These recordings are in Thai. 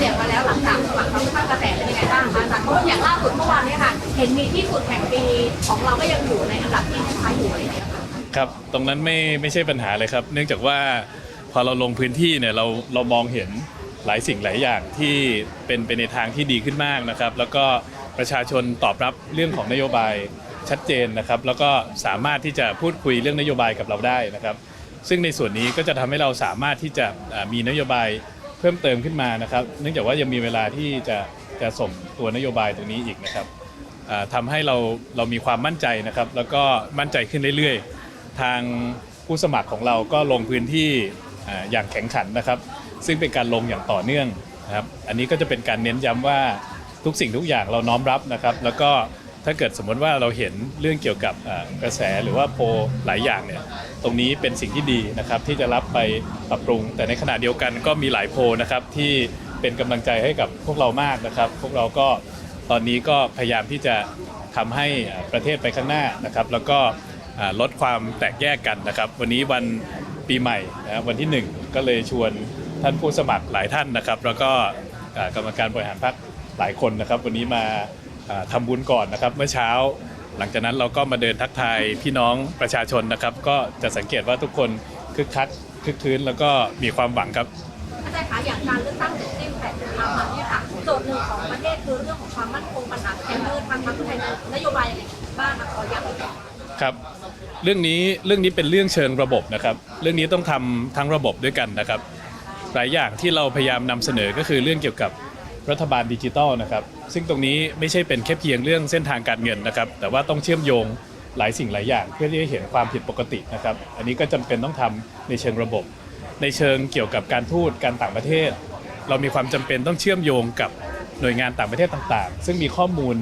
เสียงมาแล้วหลังจากสมัครความข้างกระแสเป็นยังไงบ้างคะอาจารย์เพราะอย่างล่าสุดเมื่อวานนี้ค่ะ เห็นมีที่สุดแห่งปีของเราก็ยังอยู่ในอันดับที่ท้ายอยู่อะไรอย่างเงี้ยค่ะครับ ตรงนั้นไม่ไม่ใช่ปัญหาเลยครับ เนื่องจากว่าพอเราลงพื้นที่เนี่ยเราเรามองเห็นหลายสิ่งหลายอย่างที่เป็นไปในทางที่ดีขึ้นมากนะครับ แล้วก็ประชาชนตอบรับเรื่องของนโยบายชัดเจนนะครับ แล้วก็สามารถที่จะพูดคุยเรื่องนโยบายกับเราได้นะครับ ซึ่งในส่วนนี้ก็จะทำให้เราสามารถที่จะมีนโยบาย เพิ่มเติมขึ้นมานะครับ เนื่องจากว่ายังมีเวลาที่จะจะส่งตัวนโยบายตรงนี้อีกนะครับอ่าทำให้เราเรามีความมั่นใจนะครับ แล้วก็มั่นใจขึ้นเรื่อยๆ ทางผู้สมัครของเราก็ลงพื้นที่อย่างแข็งขันนะครับ ซึ่งเป็นการลงอย่างต่อเนื่องนะครับ อันนี้ก็จะเป็นการเน้นย้ำว่าทุกสิ่งทุกอย่างเราน้อมรับนะครับ แล้วก็ ถ้าเกิดสมมติว่าเราเห็นเรื่องเกี่ยวกับกระแสหรือว่าโพลหลายอย่างเนี่ยตรงนี้เป็นสิ่งที่ดีนะครับที่จะรับไปปรับปรุง แต่ในขณะเดียวกันก็มีหลายโพลนะครับที่เป็นกำลังใจให้กับพวกเรามากนะครับ พวกเราก็ตอนนี้ก็พยายามที่จะทำให้ประเทศไปข้างหน้านะครับ แล้วก็ลดความแตกแยกกันนะครับ วันนี้วันปีใหม่นะครับวันที่ 1 ก็เลยชวนท่านผู้สมัครหลายท่านนะครับ แล้วก็กรรมการบริหารพรรคหลายคนนะครับ วันนี้มา ทำบุญก่อนนะครับ เมื่อเช้า หลังจากนั้นเราก็มาเดินทักทายพี่น้องประชาชนนะครับ ก็จะสังเกตว่าทุกคนคึกคักคึกคืนแล้วก็มีความหวังครับอาจารย์คะอย่างการเลือกตั้งเสร็จสิ้น8กุมภาพันธ์เนี่ยค่ะโจทย์หนึ่งของประเทศคือเรื่องของความมั่นคงปัญหาแคมเปอร์ทางพรรคเพื่อไทยนโยบายอะไรบ้างคะขอย้ำอีกทีครับเรื่องนี้เรื่องนี้เป็นเรื่องเชิงระบบนะครับ เรื่องนี้ต้องทำทั้งระบบด้วยกันนะครับ หลายอย่างที่เราพยายามนำเสนอก็คือเรื่องเกี่ยวกับ รัฐบาลดิจิทัลนะครับ ซึ่งตรงนี้ไม่ใช่เป็นแค่เพียงเรื่องเส้นทางการเงินนะครับ แต่ว่าต้องเชื่อมโยงหลายสิ่งหลายอย่าง เพื่อที่จะเห็นความผิดปกตินะครับ อันนี้ก็จำเป็นต้องทำในเชิงระบบ ในเชิงเกี่ยวกับการทูตการต่างประเทศ เรามีความจำเป็นต้องเชื่อมโยงกับหน่วยงานต่างประเทศต่างๆ ซึ่งมีข้อมูล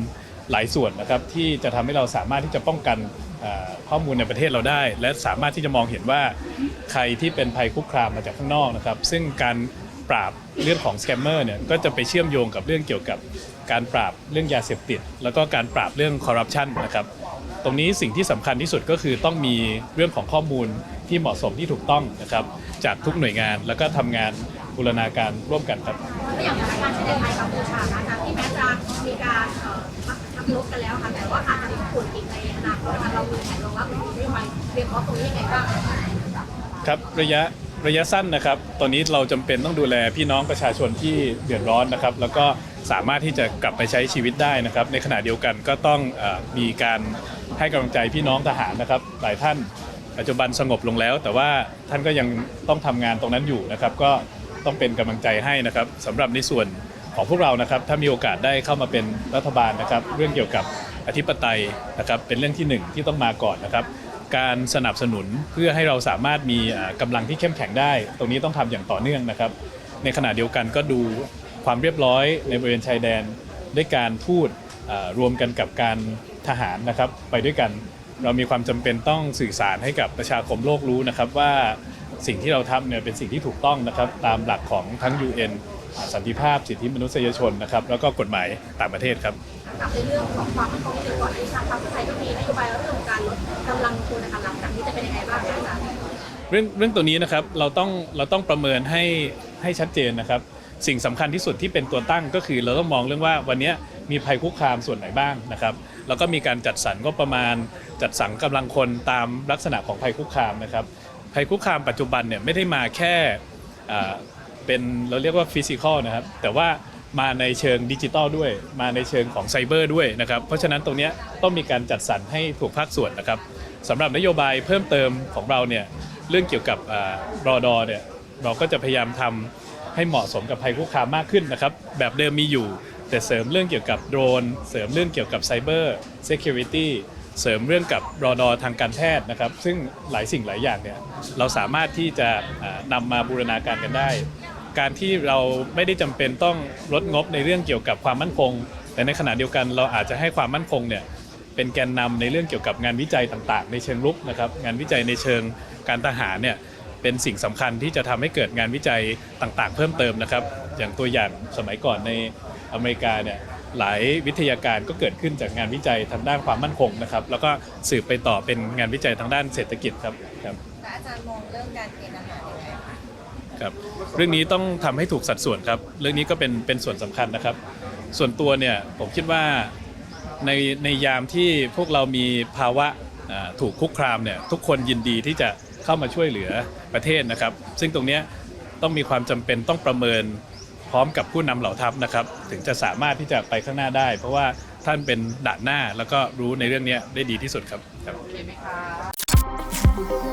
หลายส่วนนะครับที่จะทำให้เราสามารถที่จะป้องกันข้อมูลในประเทศเราได้ และสามารถที่จะมองเห็นว่าใครที่เป็นภัยคุกคามมาจากข้างนอกนะครับ ซึ่งการ ปราบเรื่องของสแกมเมอร์เนี่ยก็จะไปเชื่อมโยงกับเรื่องเกี่ยวกับการปราบเรื่องยาเสพติด แล้วก็การปราบเรื่องคอร์รัปชันนะครับตรงนี้สิ่งที่สำคัญที่สุดก็คือต้องมีเรื่องของข้อมูลที่เหมาะสมที่ถูกต้องนะครับ จากทุกหน่วยงานแล้วก็ทำงานบูรณาการร่วมกันครับแล้วอย่างสถานการณ์ชายแดนไทยกัมพูชานะคะที่แม้จะมีการเอ่อพักพักลบกันแล้วค่ะแต่ว่าอาจจะมีผลอีกในอนาคตนะคะเรามีแผนรองรับหรือมีนโยบายเตรียมพร้อมตรงนี้ยังไงบ้างครับระยะ ระยะสั้นนะครับ ตอนนี้เราจำเป็นต้องดูแลพี่น้องประชาชนที่เดือดร้อนนะครับ แล้วก็สามารถที่จะกลับไปใช้ชีวิตได้นะครับ ในขณะเดียวกันก็ต้องอมีการให้กำลังใจพี่น้องทหารนะครับ หลายท่านปัจจุบันสงบลงแล้ว แต่ว่าท่านก็ยังต้องทำงานตรงนั้นอยู่นะครับ ก็ต้องเป็นกำลังใจให้นะครับสำหรับในส่วนของพวกเรานะครับ ถ้ามีโอกาสได้เข้ามาเป็นรัฐบาลนะครับ เรื่องเกี่ยวกับอธิปไตยนะครับ เป็นเรื่องที่หนึ่งที่ต้องมาก่อนนะครับ การสนับสนุนเพื่อให้เราสามารถมีอ่ากำลังที่เข้มแข็งได้ ตรงนี้ต้องทำอย่างต่อเนื่องนะครับ ในขณะเดียวกันก็ดูความเรียบร้อยในบริเวณชายแดนด้วยการพูดรวมกันกับการทหารนะครับไปด้วยกันเรามีความจำเป็นต้องสื่อสารให้กับประชาคมโลกรู้นะครับว่าสิ่งที่เราทำเนี่ยเป็นสิ่งที่ถูกต้องนะครับตามหลักของทั้ง UN สันติภาพสิทธิมนุษยชนนะครับแล้วก็กฎหมายต่างประเทศครับ กลับในเรื่องของความมั่นคงที่ก่อนที่ทางพรรคเพื่อไทยก็มีนโยบายเรื่องของการลดกำลังพลนะคะหลังจากนี้จะเป็นยังไงบ้างคะอาจารย์เรื่องเรื่องตัวนี้นะครับเราต้องเราต้องประเมินให้ให้ชัดเจนนะครับ สิ่งสำคัญที่สุดที่เป็นตัวตั้งก็คือเราต้องมองเรื่องว่าวันนี้มีภัยคุกคามส่วนไหนบ้างนะครับ แล้วก็มีการจัดสรรก็ประมาณจัดสรรกำลังคนตามลักษณะของภัยคุกคามนะครับภัยคุกคามปัจจุบันเนี่ยไม่ได้มาแค่เป็นเราเรียกว่าฟิสิกอลนะครับแต่ว่า มาในเชิงดิจิตอลด้วย มาในเชิงของไซเบอร์ด้วยนะครับ เพราะฉะนั้นตรงนี้ต้องมีการจัดสรรให้ถูกภาคส่วนนะครับสำหรับนโยบายเพิ่มเติมของเราเนี่ยเรื่องเกี่ยวกับรอดอเนี่ยเราก็จะพยายามทำให้เหมาะสมกับภัยคุกคามมากขึ้นนะครับ แบบเดิมมีอยู่ แต่เสริมเรื่องเกี่ยวกับโดรน เสริมเรื่องเกี่ยวกับไซเบอร์เซ u r i t y เสริมเรื่องกับรอดอทางการแพทย์นะครับ ซึ่งหลายสิ่งหลายอย่างเนี่ยเราสามารถที่จะอ่านำมาบูรณาการกันได้ การที่เราไม่ได้จำเป็นต้องลดงบในเรื่องเกี่ยวกับความมั่นคง แต่ในขณะเดียวกันเราอาจจะให้ความมั่นคงเนี่ยเป็นแกนนำในเรื่องเกี่ยวกับงานวิจัยต่าง ๆ ในเชิงรุกนะครับงานวิจัยในเชิงการทหารเนี่ยเป็นสิ่งสำคัญที่จะทำให้เกิดงานวิจัยต่างๆ เพิ่มเติมนะครับ อย่างตัวอย่างสมัยก่อนในอเมริกาเนี่ยหลายวิทยาการก็เกิดขึ้นจากงานวิจัยทางด้านความมั่นคงนะครับ แล้วก็สืบไปต่อเป็นงานวิจัยทางด้านเศรษฐกิจครับครับอาจารย์มองเรื่องการเกณฑ์อาหาร ครับเรื่องนี้ต้องทำให้ถูกสัดส่วนครับเรื่องนี้ก็เป็นเป็นส่วนสำคัญนะครับ ส่วนตัวเนี่ยผมคิดว่าในในยามที่พวกเรามีภาวะถูกคุกคามเนี่ยทุกคนยินดีที่จะเข้ามาช่วยเหลือประเทศนะครับ ซึ่งตรงนี้ต้องมีความจำเป็นต้องประเมินพร้อมกับผู้นำเหล่าทัพนะครับ ถึงจะสามารถที่จะไปข้างหน้าได้ เพราะว่าท่านเป็นด่านหน้าแล้วก็รู้ในเรื่องนี้ได้ดีที่สุดครับครับโอเคไหมคะ